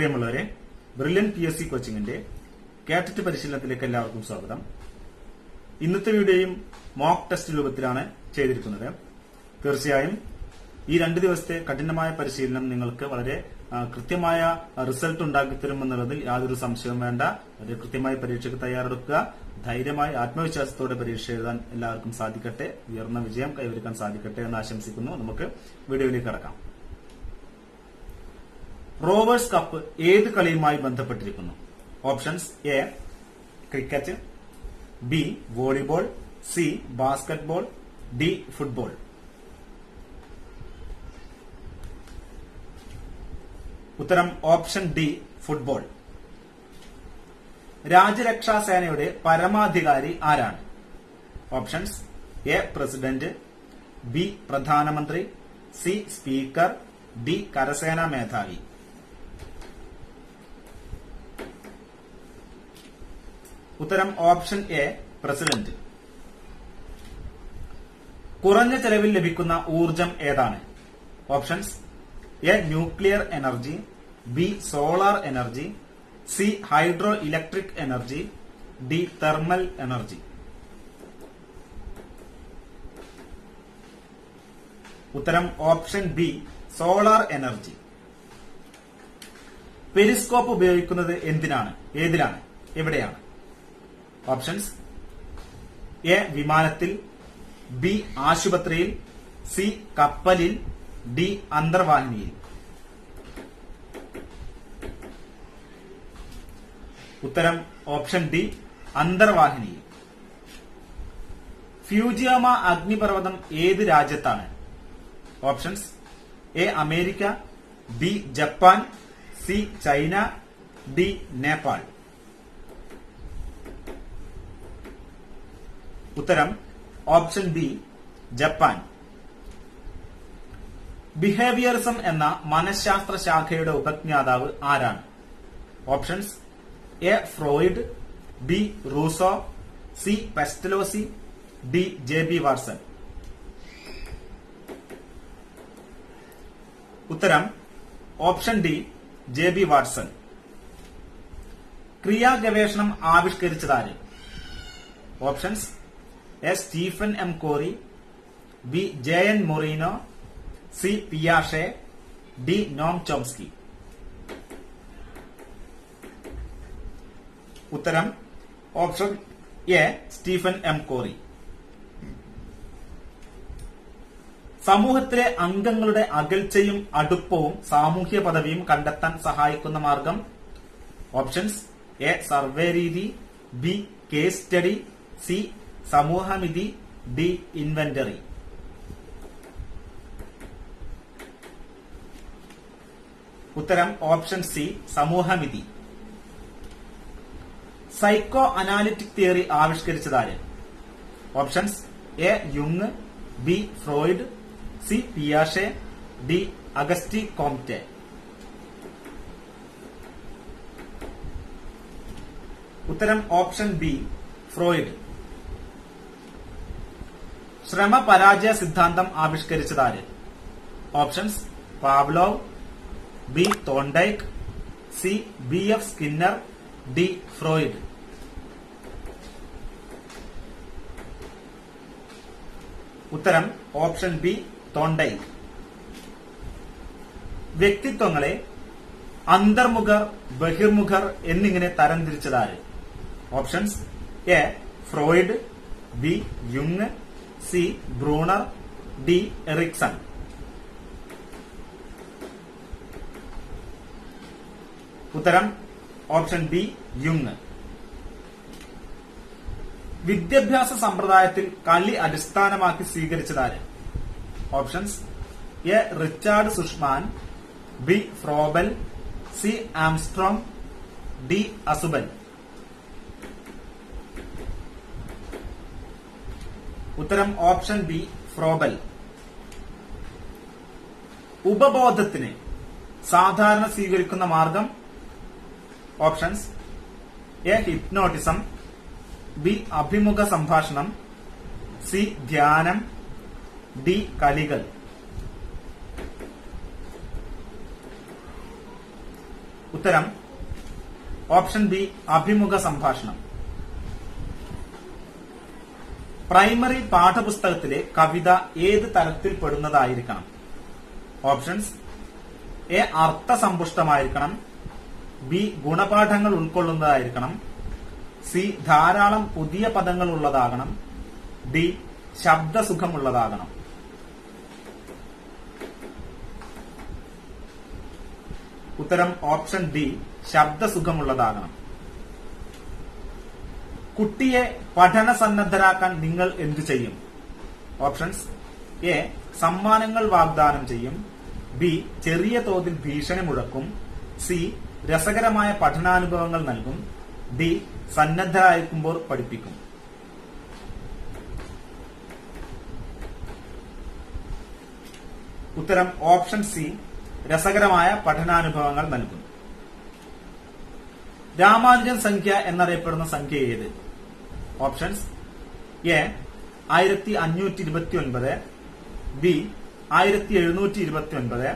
പ്രിയമുള്ളവരെ brilliant P S C കോച്ചിങ്ങിന്റെ കാറ്ററ്റ് പരിശീലനത്തിലേക്ക് എല്ലാവർക്കും സ്വാഗതം. ഇന്നത്തെ വീഡിയോയും മോക്ക് ടെസ്റ്റ് രൂപത്തിലാണ് ചെയ്തിരിക്കുന്നത്. തീർച്ചയായും ഈ രണ്ട് ദിവസത്തെ കഠിനമായ പരിശീലനം നിങ്ങൾക്ക് വളരെ കൃത്യമായ റിസൾട്ട് ഉണ്ടാക്കിത്തരുമെന്നുള്ളതിൽ യാതൊരു സംശയവും വേണ്ട. വളരെ കൃത്യമായി പരീക്ഷയ്ക്ക് തയ്യാറെടുക്കുക. ധൈര്യമായി ആത്മവിശ്വാസത്തോടെ പരീക്ഷ എഴുതാൻ എല്ലാവർക്കും സാധിക്കട്ടെ. ഉയർന്ന വിജയം കൈവരിക്കാൻ സാധിക്കട്ടെ എന്ന് ആശംസിക്കുന്നു. നമുക്ക് വീഡിയോയിലേക്ക് കടക്കാം. റോവേഴ്സ് കപ്പ് ഏത് കളിയുമായി ബന്ധപ്പെട്ടിരിക്കുന്നു? Options A cricket B volleyball C basketball D football. ഉത്തരം ഓപ്ഷൻ ഡി ഫുട്ബോൾ. രാജ്യരക്ഷാ സേനയുടെ പരമാധികാരി ആരാണ്? ഓപ്ഷൻസ് എ പ്രസിഡന്റ് ബി പ്രധാനമന്ത്രി സി സ്പീക്കർ ഡി കരസേനാ മേധാവി. ഉത്തരം ഓപ്ഷൻ എ പ്രസിഡന്റ്. കുറഞ്ഞ ചെലവിൽ ലഭിക്കുന്ന ഊർജം ഏതാണ്? Options A nuclear energy B solar energy C hydro electric energy D thermal energy. ഉത്തരം option B solar energy. Periscope ഉപയോഗിക്കുന്നത് എന്തിനാണ്? ഏതിലാണ്? എവിടെയാണ്? ഓപ്ഷൻസ് എ വിമാനത്തിൽ. ബി ആശുപത്രിയിൽ. സി കപ്പലിൽ. ഡി അന്തർവാഹിനിയിൽ. ഉത്തരം ഓപ്ഷൻ ഡി അന്തർവാഹിനിയിൽ. ഫ്യൂജിയാമ അഗ്നിപർവതം ഏത് രാജ്യത്താണ്? Options A America. B Japan. C China. D Nepal. ഉത്തരം ഓപ്ഷൻ ബി ജപ്പാൻ. ബിഹേവിയറിസം എന്ന മനഃശാസ്ത്ര ശാഖയുടെ ഉപജ്ഞാതാവ് ആരാണ്? Options A Freud B Rousseau C Pestalozzi D J B Watson. ഉത്തരം option D J B Watson. ക്രിയാ ഗവേഷണം ആവിഷ്കരിച്ചതാര്? Options A Stephen M Corey B J N Moreno C പിയാഷെ D Noam Chomsky. ഉത്തരം option A Stephen M Corey. സമൂഹത്തിലെ അംഗങ്ങളുടെ അകൽച്ചയും അടുപ്പവും സാമൂഹ്യ പദവിയും കണ്ടെത്താൻ സഹായിക്കുന്ന മാർഗം ഓപ്ഷൻസ് എ സർവേ രീതി ബി കേസ് സ്റ്റഡി സി സമൂഹമിതി ഡി ഇൻവെന്ററി. ഉത്തരം ഓപ്ഷൻ സി സമൂഹമിതി. Psycho analytic theory ആവിഷ്കരിച്ചതാര്? Options A യുങ് B Freud C പിയാഷെ ഡി അഗസ്റ്റി കോംറ്റെ. ഉത്തരം ഓപ്ഷൻ ബി ഫ്രോയിഡ്. ശ്രമ പരാജയ സിദ്ധാന്തം ആവിഷ്കരിച്ചതാര്? Options Pavlov B തോണ്ടൈക്ക് C B F Skinner D Freud. ഉത്തരം option B തോണ്ടൈക്ക്. വ്യക്തിത്വങ്ങളെ അന്തർമുഖർ ബഹിർമുഖർ എന്നിങ്ങനെ തരംതിരിച്ചതാര്? Options A Freud B യുങ് C Bruner D Ericsson. ഉത്തരം option B യുങ്. വിദ്യാഭ്യാസ സമ്പ്രദായത്തിൽ കളി അടിസ്ഥാനമാക്കി സ്വീകരിച്ചതാര്? Options A Richard സുഷ്മാൻ B Froebel C Armstrong D അസുബൻ. ഉത്തരം ഓപ്ഷൻ ബി ഫ്രോബൽ. ഉപബോധത്തിന് സാധാരണ സ്വീകരിക്കുന്ന മാർഗം ഓപ്ഷൻസ് എ ഹിപ്നോട്ടിസം ബി അഭിമുഖ സംഭാഷണം സി ധ്യാനം ഡി കളികൾ. ഉത്തരം ഓപ്ഷൻ ബി അഭിമുഖ സംഭാഷണം. പ്രൈമറി പാഠപുസ്തകത്തിലെ കവിത ഏത് തരത്തിൽപ്പെടുന്നതായിരിക്കണം ഓപ്ഷൻസ്. എ അർത്ഥസമ്പുഷ്ടമായിരിക്കണം. ബി ഗുണപാഠങ്ങൾ ഉൾക്കൊള്ളുന്നതായിരിക്കണം. സി ധാരാളം പുതിയ പദങ്ങൾ ഉള്ളതാകണം. ഡി ശബ്ദസുഖമുള്ളതാകണം. ഉത്തരം ഓപ്ഷൻ ഡി ശബ്ദസുഖമുള്ളതാകണം. കുട്ടിയെ പഠന സന്നദ്ധരാക്കാൻ നിങ്ങൾ എന്തു ചെയ്യും? ഓപ്ഷൻസ് എ സമ്മാനങ്ങൾ വാഗ്ദാനം ചെയ്യും. ബി ചെറിയ തോതിൽ ഭീഷണി മുഴക്കും. സി രസകരമായ പഠനാനുഭവങ്ങൾ നൽകും. ഡി സന്നദ്ധരായിരിക്കുമ്പോൾ പഠിപ്പിക്കും. ഉത്തരം ഓപ്ഷൻ സി. രസകരമായ പഠനാനുഭവങ്ങൾ നൽകും. രാമാനുജൻ സംഖ്യ എന്നറിയപ്പെടുന്ന സംഖ്യ ഏത്? ഓപ്ഷൻസ് എ ആയിരത്തി അഞ്ഞൂറ്റി ഇരുപത്തി ഒൻപത് ബി ആയിരത്തി എഴുന്നൂറ്റി ഇരുപത്തി ഒൻപത്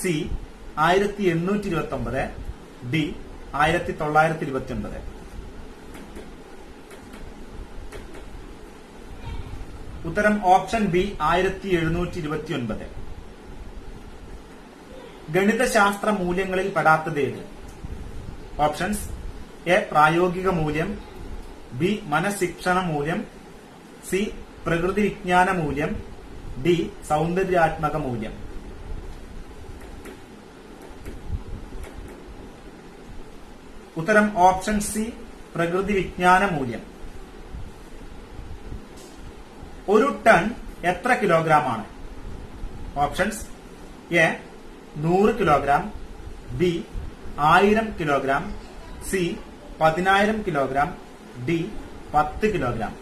സി ആയിരത്തി എണ്ണൂറ്റി ഇരുപത്തി ഒമ്പത് ഡി ആയിരത്തി തൊള്ളായിരത്തി ഇരുപത്തി ഒൻപത് ഉത്തരം ഓപ്ഷൻ ബി ആയിരത്തി എഴുന്നൂറ്റി ഇരുപത്തി ഒൻപത് ഗണിതശാസ്ത്ര മൂല്യങ്ങളിൽ പെടാത്തത് ഏത്? ഓപ്ഷൻസ് എ പ്രായോഗിക മൂല്യം. ബി മനഃശിക്ഷണ മൂല്യം സി പ്രകൃതി വിജ്ഞാന മൂല്യം ഡി സൗന്ദര്യാത്മക മൂല്യം ഉത്തരം ഓപ്ഷൻ സി പ്രകൃതി വിജ്ഞാന മൂല്യം ഒരു ടൺ എത്ര കിലോഗ്രാം ആണ് ഓപ്ഷൻസ് എ നൂറ് കിലോഗ്രാം ബി ആയിരം കിലോഗ്രാം സി പതിനായിരം കിലോഗ്രാം ഡി പത്ത് കിലോഗ്രാം.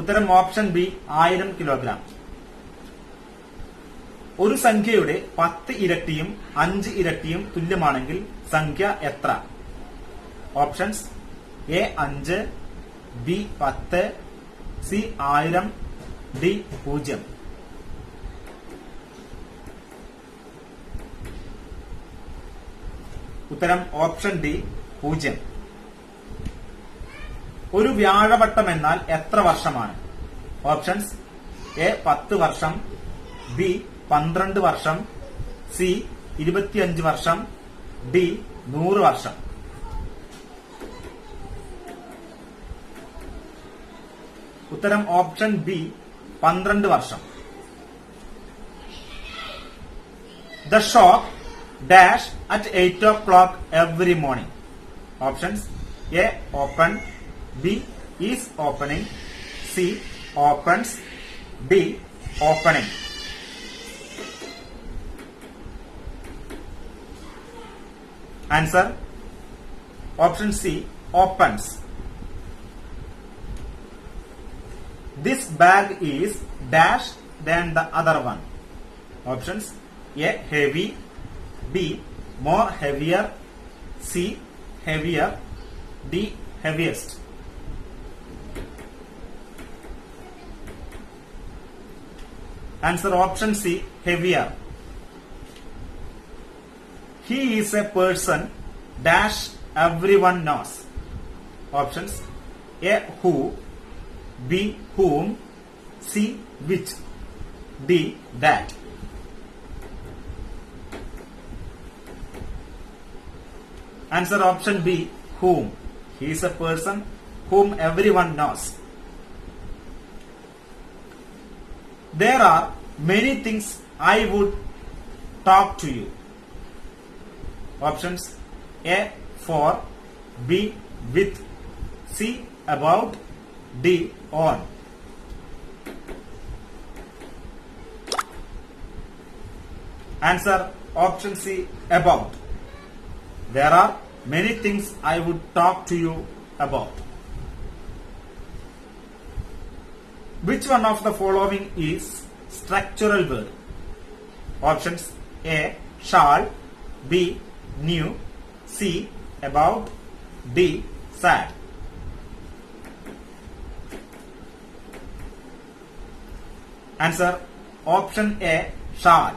ഉത്തരം ഓപ്ഷൻ ബി ആയിരം കിലോഗ്രാം. ഒരു സംഖ്യയുടെ പത്ത് ഇരട്ടിയും അഞ്ച് ഇരട്ടിയും തുല്യമാണെങ്കിൽ സംഖ്യ എത്ര? ഓപ്ഷൻസ് എ അഞ്ച് ബി പത്ത് സി ആയിരം ഡി പൂജ്യം. ഉത്തരം ഓപ്ഷൻ ഡി പൂജ്യം. ഒരു വ്യാഴവട്ടം എന്നാൽ എത്ര വർഷമാണ്? ഓപ്ഷൻസ് എ പത്ത് വർഷം ബി പന്ത്രണ്ട് വർഷം സി ഇരുപത്തിയഞ്ച് വർഷം ഡി നൂറ് വർഷം. ഉത്തരം ഓപ്ഷൻ ബി പന്ത്രണ്ട് വർഷം. The shop dash at 8 o'clock every morning. Options A. Open B. Is opening C. Opens D. Opening Answer Option C. Opens This bag is dash than the other one. Options A. Heavy B. More heavier C. Heavier D. Heaviest Answer option C. Heavier He is a person dash everyone knows. Options A. Who B. Whom C. Which D. That Answer option B. Whom He is a person whom everyone knows. There are many things I would talk to you. Options A. For B. With C. About D. On Answer option C. About There are many things I would talk to you about. Which one of the following is structural word? Options A. Shall B. New C. About D. Sad Answer option A. Shall